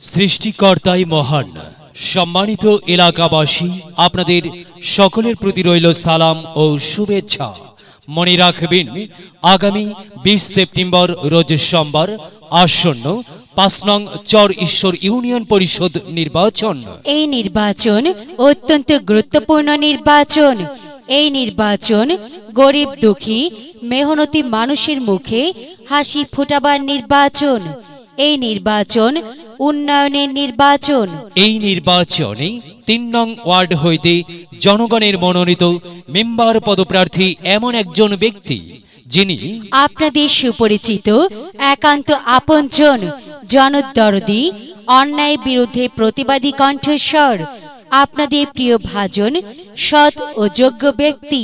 সৃষ্টিকর্তাই মহান। সম্মানিত এলাকাবাসী, আপনাদের সকলের প্রতি রইল সালাম ও শুভেচ্ছা। মনে রাখবেন, আগামী বিশ সেপ্টেম্বর রোজ সোমবার আসন্ন পাঁচ নং চর ঈশ্বর ইউনিয়ন পরিষদ নির্বাচন। এই নির্বাচন অত্যন্ত গুরুত্বপূর্ণ নির্বাচন। এই নির্বাচন গরিব দুঃখী, মেহনতি মানুষের মুখে হাসি ফোটাবার নির্বাচন। এই নির্বাচন উন্নয়নের নির্বাচন। এই নির্বাচনে তিন নং ওয়ার্ড হইতে জনগণের মনোনীত মেম্বার পদপ্রার্থী এমন একজন ব্যক্তি যিনি আপনাদের সুপরিচিত একান্ত আপনজন জনদরদি অন্যায় বিরুদ্ধে প্রতিবাদী কণ্ঠস্বর আপনাদের প্রিয় ভাজন সৎ ও যোগ্য ব্যক্তি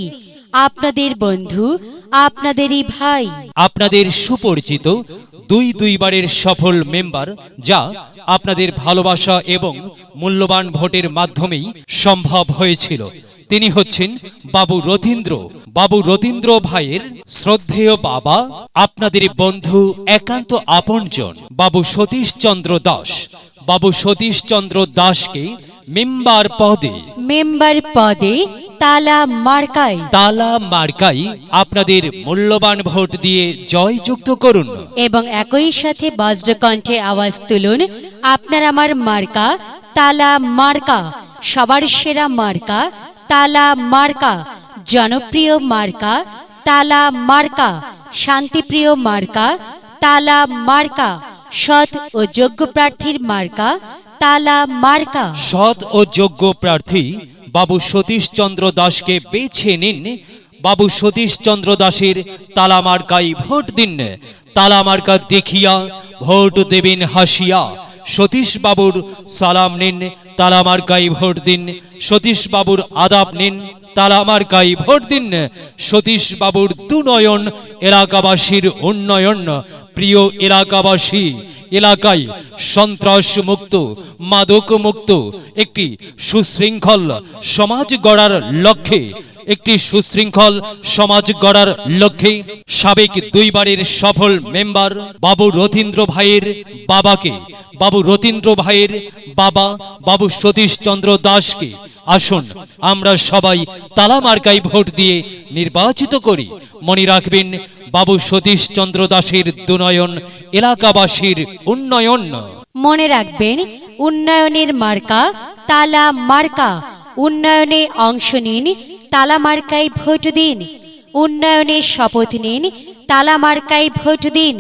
আপনাদের বন্ধু আপনাদেরই ভাই। আপনাদের সুপরিচিত দুই দুইবারের সফল মেম্বার যা আপনাদের ভালোবাসা এবং মূল্যবান ভোটের মাধ্যমেই সম্ভব হয়েছিল। তিনি হচ্ছেন বাবু রথীন্দ্র। বাবু রথীন্দ্র ভাইয়ের শ্রদ্ধেয় বাবা আপনাদের বন্ধু একান্ত আপনজন। বাবু সতীশ চন্দ্র দাস। বাবু সতীশ চন্দ্র দাসকে মেম্বার পদে মেম্বার পদে তালা মার্কায়। তালা মার্কাই আপনাদের মূল্যবান ভোট দিয়ে জয়যুক্ত করুন। এবং একই সাথে বজ্রকণ্ঠে আওয়াজ তুলুন আপনার আমার মার্কা তালা মার্কা সবার সেরা মার্কা তালা মার্কা জনপ্রিয় মার্কা তালা মার্কা শান্তিপ্রিয় মার্কা তালা মার্কা সৎ ও যোগ্য প্রার্থীর মার্কা তালা মার্কা। সৎ ও যোগ্য প্রার্থী বাবু সতীশচন্দ্র দাসকে বেছে নিন। বাবু সতীশচন্দ্র দাসের তালামার্কাই ভোট দিন। তালামার্কা দেখিয়া ভোট দেবেন হাসিয়া। সতীশ বাবুর সালাম নিন তালামার্কাই ভোট দিন। সতীশ বাবুর আদাব নিন। তালামার্কাই ভোট দিন। সতীশ বাবুর দুনয়ন এলাকাবাসীর উন্নয়ন। প্রিয় এলাকাবাসী, এলাকায় সন্ত্রাস মুক্ত, মাদক মুক্ত, একটি সুশৃঙ্খল সমাজ গড়ার লক্ষ্যে একটি সুশৃঙ্খল সমাজ গড়ার লক্ষ্যে সাবেক দুইবারের সফল মেম্বার বাবু রথীন্দ্র ভাইয়ের বাবাকে, বাবু রথীন্দ্র ভাইয়ের বাবা বাবু সতীশ চন্দ্র দাসকে আসুন আমরা সবাই তালা মার্কাই ভোট দিয়ে নির্বাচিত করি। মনে রাখবেন বাবু সতীশ চন্দ্র দাসের দুনয়ন এলাকাবাসীর উন্নয়ন। মনে রাখবেন, উন্নয়নের মার্কা তালা মার্কা। উন্নয়নে অংশ নিন তালা মার্কায় ভোট দিন। উন্নয়নের শপথ নিন। তালামার্কাই ভোট দিন।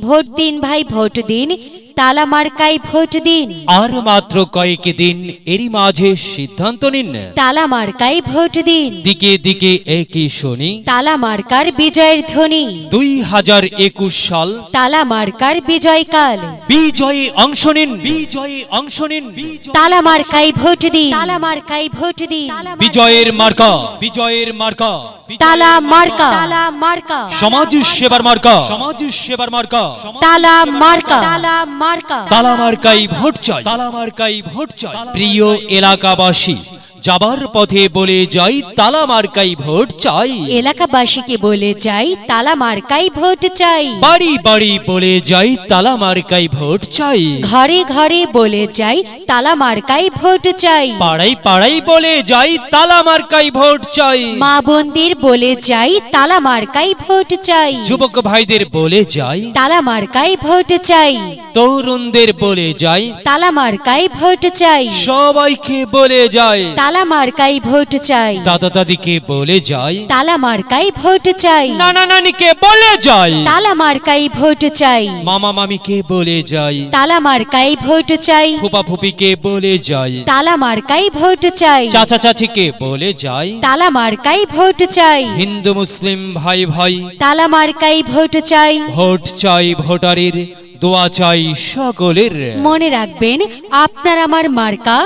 ভোট দিন ভাই, ভোট দিন। তালা মার্কায় ভোট দিন। আর মাত্র কয়েক দিন এরই মাঝে সিদ্ধান্ত নিন। তালা মার্কায় ভোট দিন। দিকে দিকে একই শুনি। তালা মার্কার বিজয়ের ধ্বনি। দুই হাজার একুশ সাল। তালা মার্কার বিজয়কাল বিজয়ে অংশ নিন বিজয়ে অংশ নিন বিজয়- তালা মার্কায় ভোট দিন। তালা মার্কায় ভোট দিন। বিজয়ের মার্কা বিজয়ের মার্কা। তালা মার্কা। তালা মার্কা। সমাজ সেবার মার্কা। সমাজ সেবার মার্কা। তালা মার্কা। তালা মার্কা তালা মার্কাই ভোট চাই। তালা মার্কাই ভোট চাই। প্রিয় এলাকাবাসী যাবার পথে বলে যাই তালা মার্কাই ভোট চাই। এলাকাবাসীকে বলে যাই তালা মার্কাই ভোট চাই। বাড়ি বাড়ি বলে যাই তালা মার্কাই ভোট চাই। ঘরে ঘরে বলে যাই তালা মার্কাই ভোট চাই। পাড়াই পাড়াই বলে যাই তালা মার্কাই ভোট চাই। মা বোনদের বলে যাই তালা মার্কাই ভোট চাই। যুবক ভাইদের বলে যাই তালা মার্কাই ভোট চাই। তরুণদের বলে যাই তালা মার্কাই ভোট চাই। সবাইকে বলে যায় তালা মার্কাই ভোট চাই। দাদা দাদিকে বলে যায় তালা মার্কাই ভোট চাই। নানা নানিকে বলে যায় তালা মার্কাই ভোট চাই। মামা মামিকে বলে যায় তালা মার্কাই ভোট চাই। ফুপা ফুপিকে বলে যায় তালা মার্কাই ভোট চাই। চাচা চাচিকে বলে যায় তালা মার্কাই ভোট চাই। হিন্দু মুসলিম ভাই ভাই। তালা মার্কাই ভোট চাই। ভোট চাই ভোটারের দোয়া চাই সকলের। মনে রাখবেন আপনার আমার মার্কা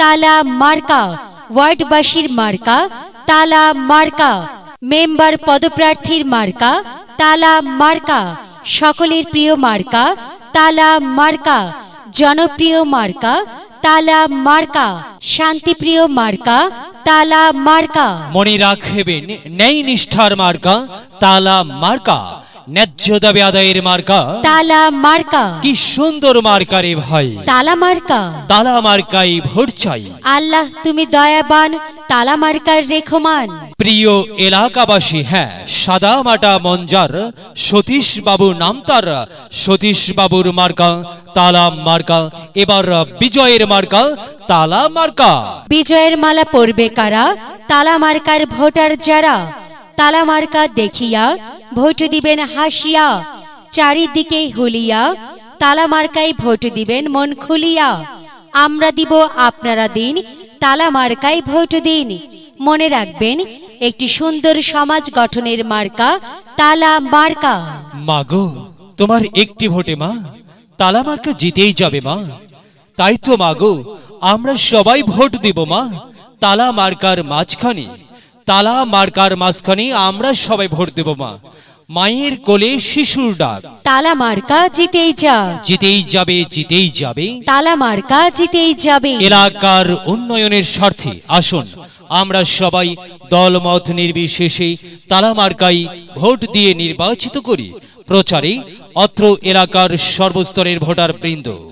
তালা মার্কা ওয়ার্ডবাসীর মার্কা, তালা মার্কা। মেম্বার পদপ্রার্থীর মার্কা, তালা মার্কা। সকলের প্রিয় মার্কা, তালা মার্কা। জনপ্রিয় মার্কা, তালা মার্কা। শান্তিপ্রিয় মার্কা, তালা মার্কা। মনে রাখবেন ন্যায় নিষ্ঠার মার্কা, তালা মার্কা। ন্যায্য দাবি আদায়ের মার্কা। তালা মার্কা। কি সুন্দর মার্কা রে ভাই। তালা মার্কা। তালা মার্কাই ভোট চাই। আল্লাহ তুমি দয়াবান তালা মার্কার রেখমান। প্রিয় এলাকাবাসী হ্যাঁ সাদা মাটা মঞ্জার সতীশ বাবু নাম তার। সতীশ বাবুর মার্কা তালা মার্কা এবার বিজয়ের মার্কা তালা মার্কা। বিজয়ের মালা পরবে কারা? তালা মার্কার ভোটার যারা? তালা মার্কা দেখিয়া, ভোট দিবেন হাসিয়া, চারিদিকে হুলিয়া তালা মার্কায় ভোট দিবেন মন খুলিয়া। আমরা দিব আপনারা দিন তালা মার্কায় ভোট দিন। মনে রাখবেন, একটি সুন্দর সমাজ গঠনের মার্কা তালা মার্কা মাগো, তোমার একটি ভোটে মা তালা মার্কা জিতেই যাবে মা। তাই তো মাগো, আমরা সবাই ভোট দিব মা তালা মার্কার মাঝখানে। তালা মার্কার মাঝখানে আমরা সবাই ভোট দেব মা। মায়ের কোলে শিশুর ডাক। তালা মার্কা জিতেই যা। জিতেই যাবে জিতেই যাবে। তালা মার্কা জিতেই যাবে। এলাকার উন্নয়নের স্বার্থে আসুন আমরা সবাই দলমত নির্বিশেষে তালামার্কাই ভোট দিয়ে নির্বাচিত করি। প্রচারে অত্র এলাকার সর্বস্তরের ভোটার বৃন্দ